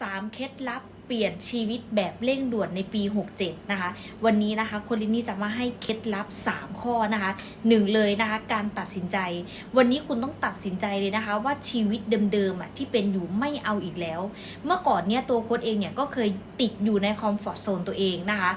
3 เคล็ดลับ ลี่ยนชีวิตแบบเร่งด่วนในปี 67 นะคะ วันนี้นะคะคนลินนี่จะมาให้เคล็ดลับ 3 ข้อนะคะหนึ่งเลยนะคะ การตัดสินใจ วันนี้คุณต้องตัดสินใจเลยนะคะ ว่าชีวิตเดิมๆอะที่เป็นอยู่ไม่เอาอีกแล้ว เมื่อก่อนเนี่ยตัวโค้ดเองเนี่ยก็เคยติดอยู่ในคอมฟอร์ทโซนตัวเองนะคะ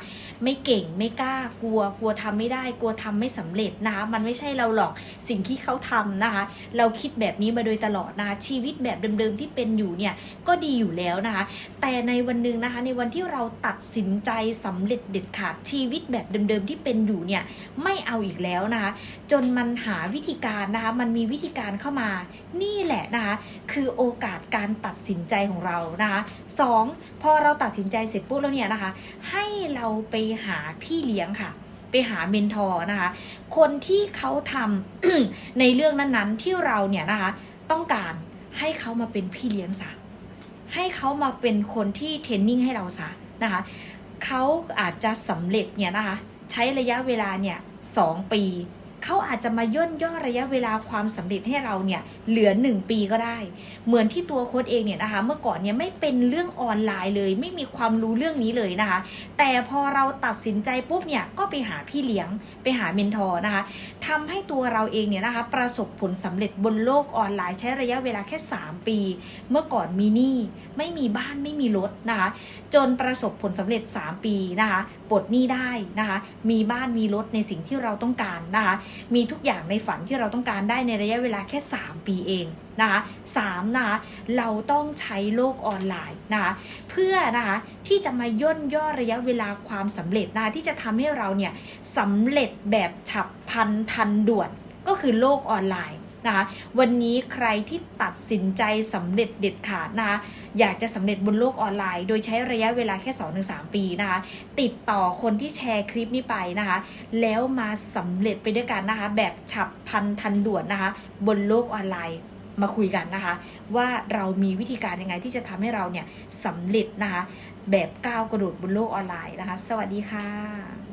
ไม่เก่งไม่กล้ากลัวกลัวทำไม่ได้กลัวทำไม่สำเร็จนะคะ มันไม่ใช่เราหรอกสิ่งที่เขาทำนะคะ เราคิดแบบนี้มาโดยตลอดนะคะชีวิตแบบเดิมๆที่เป็นอยู่เนี่ยก็ดีอยู่แล้วนะคะ แต่ในวันหนึ่งนะคะในวันที่เราตัดสินใจสำเร็จเด็ดขาดชีวิตแบบเดิมๆที่เป็นอยู่เนี่ยไม่เอาอีกแล้วนะคะจนมันหาวิธีการนะคะมันมีวิธีการเข้ามานี่แหละนะคะคือโอกาสการตัดสินใจของเรานะคะสองพอเราตัดสินใจเสร็จปุ๊บแล้วเนี่ยนะคะให้เราไปหาพี่เลี้ยงค่ะไปหาเมนทอร์นะคะ คนที่เขาทำในเรื่องนั้นๆที่เราเนี่ยนะคะ ต้องการให้เขามาเป็นพี่เลี้ยงซะ ให้เขามาเป็นคนที่เทรนนิ่งให้เราซะนะคะเขาอาจจะสำเร็จเนี่ยนะคะใช้ระยะเวลาเนี่ยสองปี เขาอาจจะมาย่นย่อระยะเวลาความสำเร็จให้เราเนี่ยเหลือ 1 ปีก็ได้ เหมือนที่ตัวโค้ดเองเนี่ยนะคะเมื่อก่อนเนี่ยไม่เป็นเรื่องออนไลน์เลย ไม่มีความรู้เรื่องนี้เลยนะคะ แต่พอเราตัดสินใจปุ๊บเนี่ยก็ไปหาพี่เลี้ยงไปหาเมนทอร์นะคะทำให้ตัวเราเองเนี่ยนะคะประสบผลสำเร็จบนโลกออนไลน์ใช้ระยะเวลาแค่ 3 ปี เมื่อก่อนมีหนี้ไม่มีบ้านไม่มีรถนะคะจนประสบผลสำเร็จ 3 ปีนะคะปลดหนี้ได้นะคะมีบ้านมีรถในสิ่งที่เราต้องการนะคะมีทุกอย่างในฝันที่เราต้องการได้ในระยะเวลาแค่ 3 ปีเองนะคะสามนะคะเราต้องใช้โลกออนไลน์นะคะเพื่อนะคะที่จะมาย่นย่อระยะเวลาความสำเร็จนะคะที่จะทำให้เราเนี่ยสำเร็จแบบฉับพลันทันด่วนก็คือโลกออนไลน์ นะคะ วันนี้ใครที่ตัดสินใจสำเร็จเด็ดขาดนะคะ อยากจะสำเร็จบนโลกออนไลน์ โดยใช้ระยะเวลาแค่ 2-3 ปีนะคะ ติดต่อคนที่แชร์คลิปนี้ไปนะคะ แล้วมาสำเร็จไปด้วยกันนะคะ แบบฉับพลันทันด่วนนะคะ บนโลกออนไลน์มาคุยกันนะคะ ว่าเรามีวิธีการยังไงที่จะทำให้เราเนี่ยสำเร็จนะคะ แบบก้าวกระโดดบนโลกออนไลน์นะคะ สวัสดีค่ะ